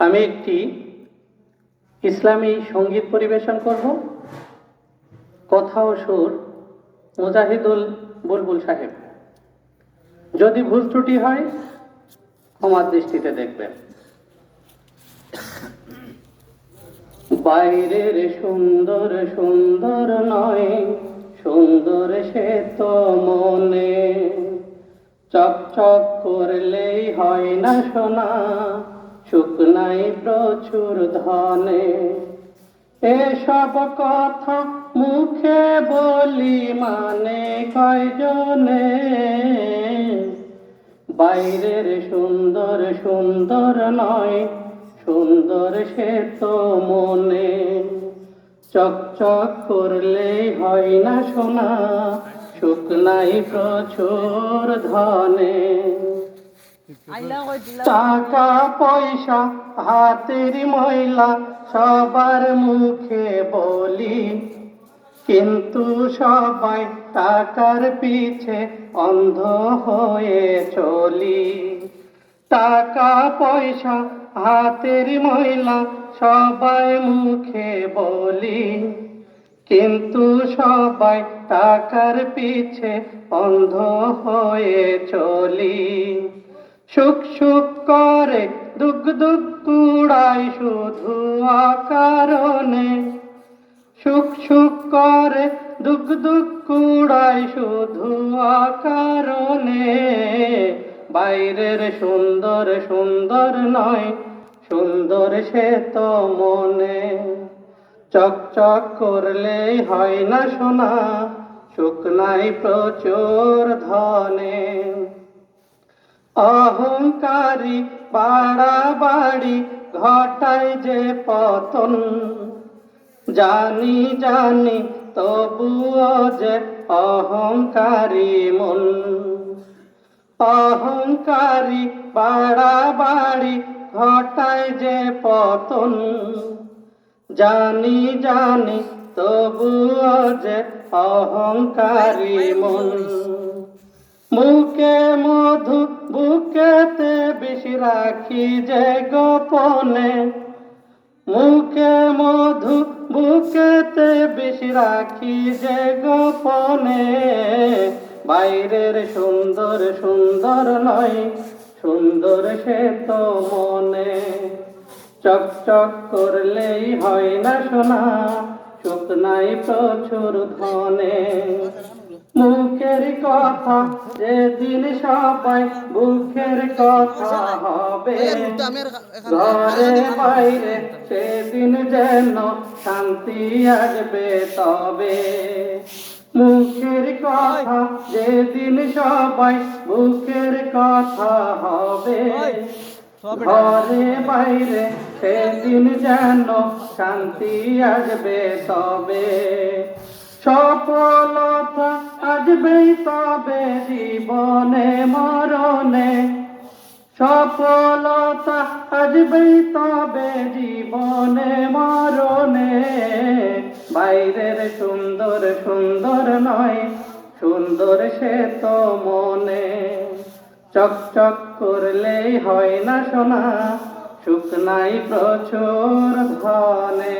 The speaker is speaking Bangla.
আমি একটি ইসলামী সংগীত পরিবেশন করব। কথা ও সুর মুজাহিদুল বুলবুল সাহেব। যদি ভুল ত্রুটি হয় ক্ষমার দৃষ্টিতে দেখবেন। বাইরের সুন্দর সুন্দর নয়, সুন্দর সে তো মনে। চকচক করলেই হয় না সোনা শুকনাই প্রচুর ধনে। এসব কথা মুখে বলি মানে কয়জনে? বাইরের সুন্দর সুন্দর নয়, সুন্দর সে তো মনে। চকচক করলে হয় না সোনা শুকনাই প্রচুর ধনে। টাকা, পয়সা, হাতের ময়লা, সবার মুখে বলি। কিন্তু সবাই টাকার পিছে অন্ধ হয়ে চলি। টাকা, পয়সা, হাতের ময়লা, সবাই মুখে বলি। কিন্তু সবাই টাকার পিছে অন্ধ হয়ে চলি। সুখ সুখ করে, দুঃখ দুঃখ কুড়াই শুধু কারণে সুখ সুখ করে, দুঃখ দুঃখ কুড়াই শুধু কারণে বাইরের সুন্দর সুন্দর নয়, সুন্দর সে তো মনে। চকচক করলেই হয় না সোনা শুকনাই প্রচুর ধনে। অহংকারী বাড়াবাড়ি ঘটায় যে পতন। জানি জানি, তবুও যে অহংকারী মন। অহংকারী বাড়াবাড়ি ঘটায় যে পতন। জানি জানি, তবুও যে অহংকারী মন। মুখে মধু বুকেতে বেশি রাখি যে গোপনে, মুখে মধু, বুকেতে বেশি রাখি যে গোপনে। বাইরের সুন্দর সুন্দর নয়, সুন্দর সে তো মনে। চকচক করলেই হয় না সোনা শুকনাই প্রচুর ধনে। কথা যেদিন সবাই বুকের কথা হবে। ঘরে বাইরে সেদিন যেন শান্তি আসবে তবে। মুখের কথা যেদিন সবাই বুকের কথা হবে। ঘরে বাইরে সেদিন যেন শান্তি আসবে তবে। সফলতা আসবেই তবে জীবনে মরণে। সফলতা আসবেই তবে জীবনে মরণে। বাইরের সুন্দর সুন্দর নয়, সুন্দর সে তো মনে। চকচক করলেই হয় না সোনা শুকনাই প্রচুর ধনে।